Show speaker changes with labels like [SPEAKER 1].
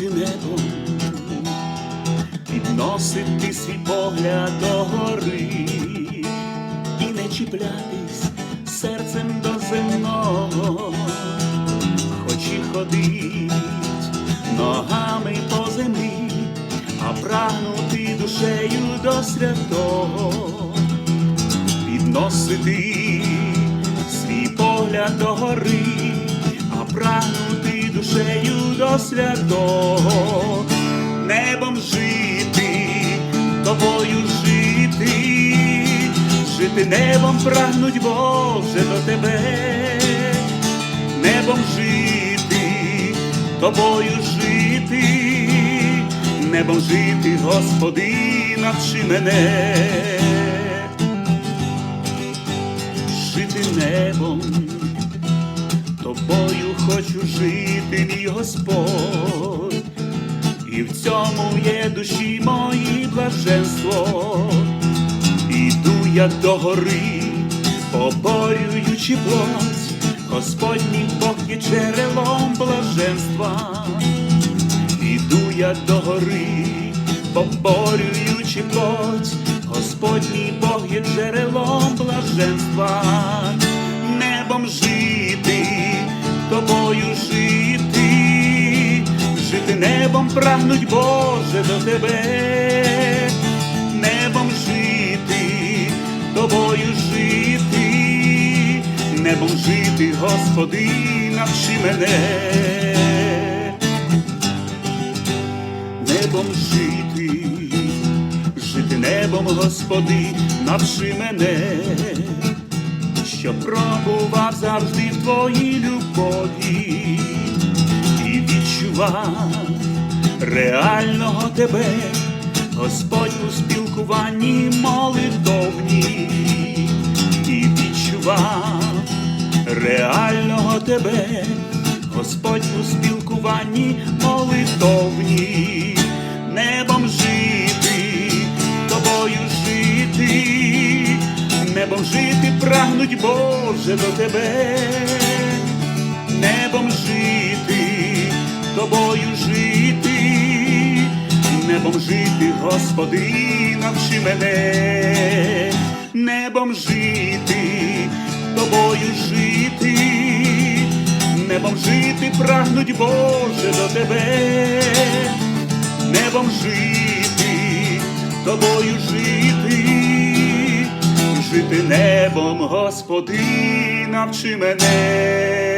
[SPEAKER 1] жити небом, підносити свій погляд до гори і не чіплятись серцем до земного, хоч і ходить ногами по землі, а прагнути душею до святого, підносити свій погляд до гори, святого, небом жити, тобою жити, жити небом прагнуть Боже до тебе, небом жити, тобою жити, небом жити, Господи, навчи мене. Жити небом, тобою хочу жити, мій Господь, і в цьому є душі мої блаженство, іду я до гори, поборюючи плоть, Господній Бог є джерелом блаженства, іду я до гори, поборюючи плоть, Господній Бог є джерелом блаженства, тобою жити, жити небом прагнуть Боже до тебе, небом жити, тобою жити, небом жити, Господи, навчи мене. Небом жити, жити небом, Господи, навчи мене, що пробував завжди в Твоїй любові. І відчував реального Тебе, Господь у спілкуванні молитовні, і відчував реального Тебе, Господь у спілкуванні молитовні, небом жити, тобою жити, небом жити прагнуть Боже до тебе, небом жити, тобою жити, небом жити, Господи, навчи мене, небом жити, тобою жити. Небом жити прагнуть Боже до тебе, небом жити, тобою жити, жити небом, Господи, навчи мене.